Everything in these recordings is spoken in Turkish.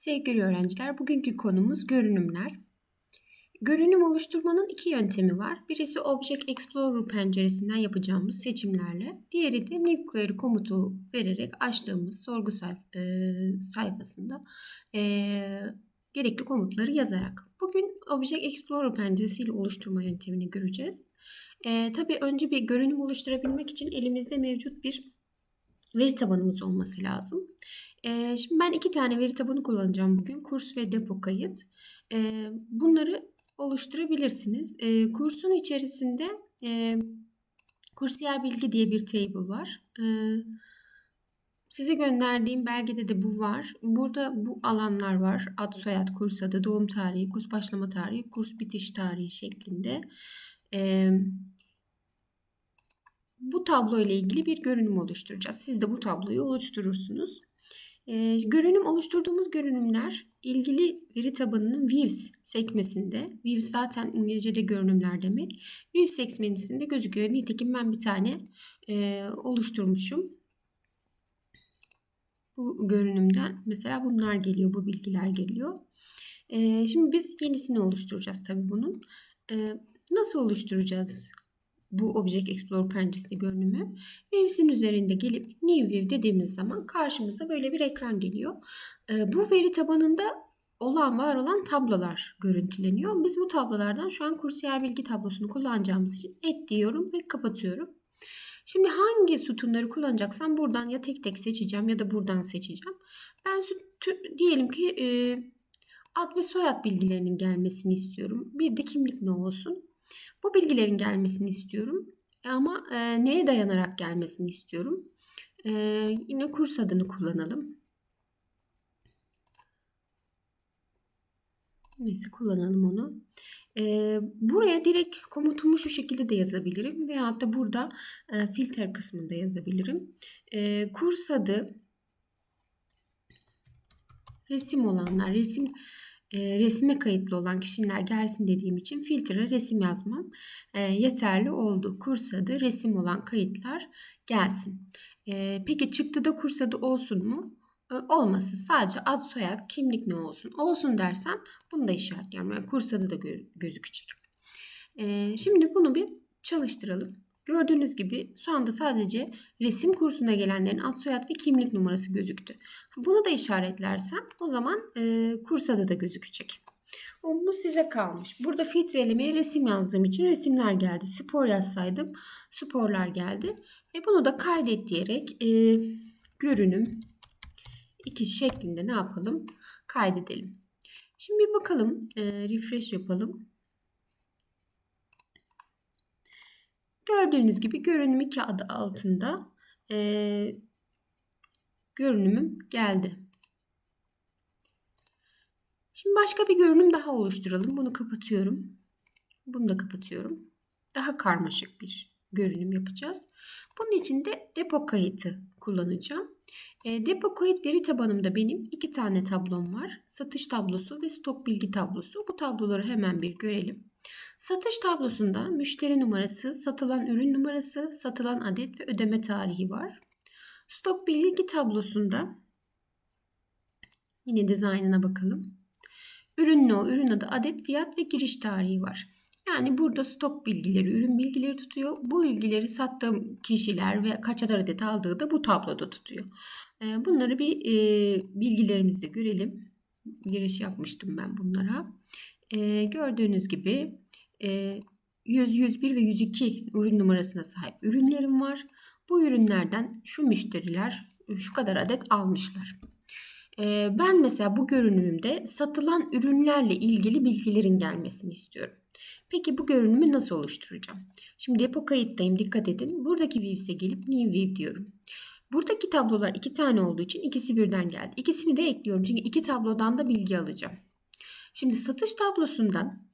Sevgili öğrenciler, bugünkü konumuz görünümler. Görünüm oluşturmanın iki yöntemi var. Birisi Object Explorer penceresinden yapacağımız seçimlerle, diğeri de New Query komutu vererek açtığımız sorgu sayf- e, sayfasında e, gerekli komutları yazarak. Bugün Object Explorer penceresiyle oluşturma yöntemini göreceğiz. E, tabii önce bir görünüm oluşturabilmek için elimizde mevcut bir veri tabanımız olması lazım. Ee, şimdi ben iki tane veri tabanı kullanacağım bugün. Kurs ve depo kayıt. Ee, bunları oluşturabilirsiniz. Ee, kursun içerisinde e, kursiyer bilgi diye bir table var. Ee, size gönderdiğim belgede de bu var. Burada bu alanlar var. Ad, soyad, kurs adı, doğum tarihi, kurs başlama tarihi, kurs bitiş tarihi şeklinde. Ee, bu tablo ile ilgili bir görünüm oluşturacağız. Siz de bu tabloyu oluşturursunuz. Ee, görünüm oluşturduğumuz görünümler ilgili veri tabanının Views sekmesinde, Views zaten İngilizce'de görünümler demek, Views sekmesinde gözüküyor. Nitekim ben bir tane e, oluşturmuşum. Bu görünümden mesela bunlar geliyor, bu bilgiler geliyor. Ee, şimdi biz yenisini oluşturacağız tabii bunun. Ee, nasıl oluşturacağız bu Object Explorer penceresi görünümü. Views'in üzerinde gelip New View dediğimiz zaman karşımıza böyle bir ekran geliyor. Ee, bu veri tabanında olan var olan tablolar görüntüleniyor. Biz bu tablolardan şu an kursiyer bilgi tablosunu kullanacağımız için et diyorum ve kapatıyorum. Şimdi hangi sütunları kullanacaksam buradan ya tek tek seçeceğim ya da buradan seçeceğim. Ben sütü, diyelim ki e, ad ve soyad bilgilerinin gelmesini istiyorum. Bir de kimlik ne olsun. Bu bilgilerin gelmesini istiyorum. Ama e, neye dayanarak gelmesini istiyorum. E, yine kurs adını kullanalım. Neyse kullanalım onu. E, buraya direkt komutumu şu şekilde de yazabilirim. Veyahut da burada e, filtre kısmında yazabilirim. E, kurs adı resim olanlar, resim e, resme kayıtlı olan kişiler gelsin dediğim için filtre resim yazmam e, yeterli oldu. Kurs adı resim olan kayıtlar gelsin. E, peki çıktıda kurs adı olsun mu? E, olmasın. Sadece ad soyad kimlik ne olsun? Olsun dersem bunu da işaretliyorum. Yani kurs adı da gö- gözükecek. E, şimdi bunu bir çalıştıralım. Gördüğünüz gibi şu anda sadece resim kursuna gelenlerin ad soyad ve kimlik numarası gözüktü. Bunu da işaretlersem o zaman e, kurs adı da gözükecek. Bu size kalmış. Burada filtrelemeye resim yazdığım için resimler geldi. Spor yazsaydım sporlar geldi. Ve bunu da kaydet diyerek e, görünüm iki şeklinde ne yapalım? Kaydedelim. Şimdi bir bakalım. E, refresh yapalım. Gördüğünüz gibi görünüm 2 adı altında e, görünümüm geldi. Şimdi başka bir görünüm daha oluşturalım. Bunu kapatıyorum. Bunu da kapatıyorum. Daha karmaşık bir görünüm yapacağız. Bunun için de depo kayıtı kullanacağım. E, depo kayıt veri tabanımda benim iki tane tablom var. Satış tablosu ve stok bilgi tablosu. Bu tabloları hemen bir görelim. Satış tablosunda müşteri numarası, satılan ürün numarası, satılan adet ve ödeme tarihi var. Stok bilgi tablosunda yine dizaynına bakalım. Ürün no, ürün adı, adet, fiyat ve giriş tarihi var. Yani burada stok bilgileri, ürün bilgileri tutuyor. Bu bilgileri sattığım kişiler ve kaç adet aldığı da bu tabloda tutuyor. Bunları bir bilgilerimizde görelim. Giriş yapmıştım ben bunlara. Gördüğünüz gibi 100, 101 ve 102 ürün numarasına sahip ürünlerim var. Bu ürünlerden şu müşteriler şu kadar adet almışlar. Ben mesela bu görünümümde satılan ürünlerle ilgili bilgilerin gelmesini istiyorum. Peki bu görünümü nasıl oluşturacağım? Şimdi depo kayıttayım dikkat edin. Buradaki views'e gelip new view diyorum. Buradaki tablolar iki tane olduğu için ikisi birden geldi. İkisini de ekliyorum çünkü iki tablodan da bilgi alacağım. Şimdi satış tablosundan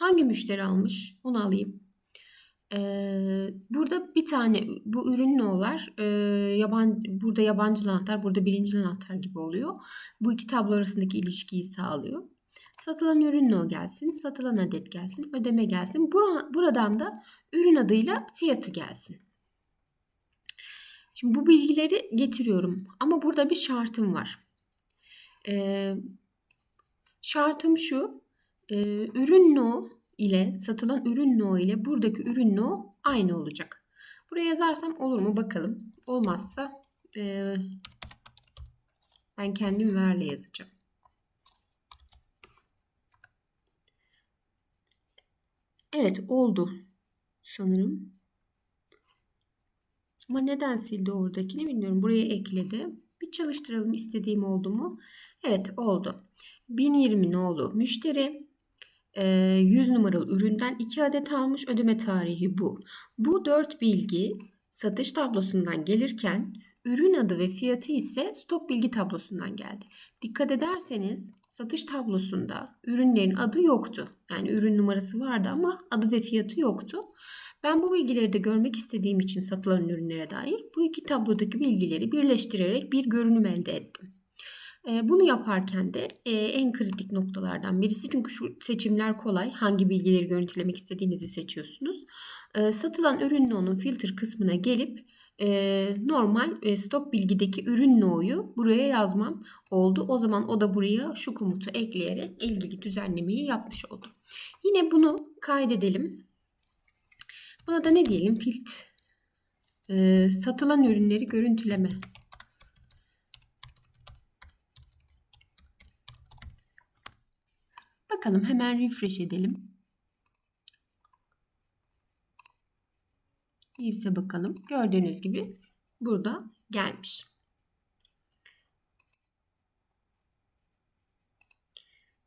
hangi müşteri almış onu alayım. Ee, burada bir tane bu ürün ne olar? Ee, yaban, burada yabancı anahtar, burada birinci anahtar gibi oluyor. Bu iki tablo arasındaki ilişkiyi sağlıyor. Satılan ürün no gelsin, satılan adet gelsin, ödeme gelsin. Bura, buradan da ürün adıyla fiyatı gelsin. Şimdi bu bilgileri getiriyorum ama burada bir şartım var. Ee, şartım şu. E, ürün no ile satılan ürün no ile buradaki ürün no aynı olacak. Buraya yazarsam olur mu bakalım. Olmazsa e, ben kendim where'le yazacağım. Evet oldu sanırım. Ama neden sildi oradakini bilmiyorum. Buraya ekledi. Bir çalıştıralım istediğim oldu mu? Evet oldu. 1020 nolu müşteri 100 numaralı üründen 2 adet almış ödeme tarihi bu. Bu 4 bilgi satış tablosundan gelirken ürün adı ve fiyatı ise stok bilgi tablosundan geldi. Dikkat ederseniz satış tablosunda ürünlerin adı yoktu. Yani ürün numarası vardı ama adı ve fiyatı yoktu. Ben bu bilgileri de görmek istediğim için satılan ürünlere dair bu iki tablodaki bilgileri birleştirerek bir görünüm elde ettim. Bunu yaparken de en kritik noktalardan birisi çünkü şu seçimler kolay. Hangi bilgileri görüntülemek istediğinizi seçiyorsunuz. Satılan ürün no'nun filtre kısmına gelip normal stok bilgideki ürün no'yu buraya yazmam oldu. O zaman o da buraya şu komutu ekleyerek ilgili düzenlemeyi yapmış oldu. Yine bunu kaydedelim. Buna da ne diyelim? Filt satılan ürünleri görüntüleme. Bakalım hemen refresh edelim. News'e bakalım. Gördüğünüz gibi burada gelmiş.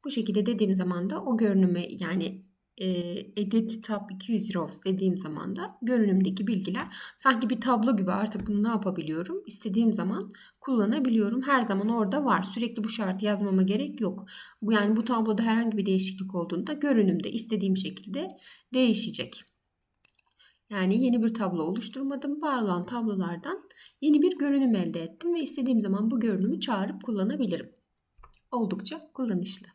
Bu şekilde dediğim zaman da o görünüme yani e, edit tab 200 rows dediğim zaman da görünümdeki bilgiler sanki bir tablo gibi artık bunu ne yapabiliyorum? İstediğim zaman kullanabiliyorum. Her zaman orada var. Sürekli bu şartı yazmama gerek yok. Yani bu tabloda herhangi bir değişiklik olduğunda görünümde istediğim şekilde değişecek. Yani yeni bir tablo oluşturmadım. Var olan tablolardan yeni bir görünüm elde ettim ve istediğim zaman bu görünümü çağırıp kullanabilirim. Oldukça kullanışlı.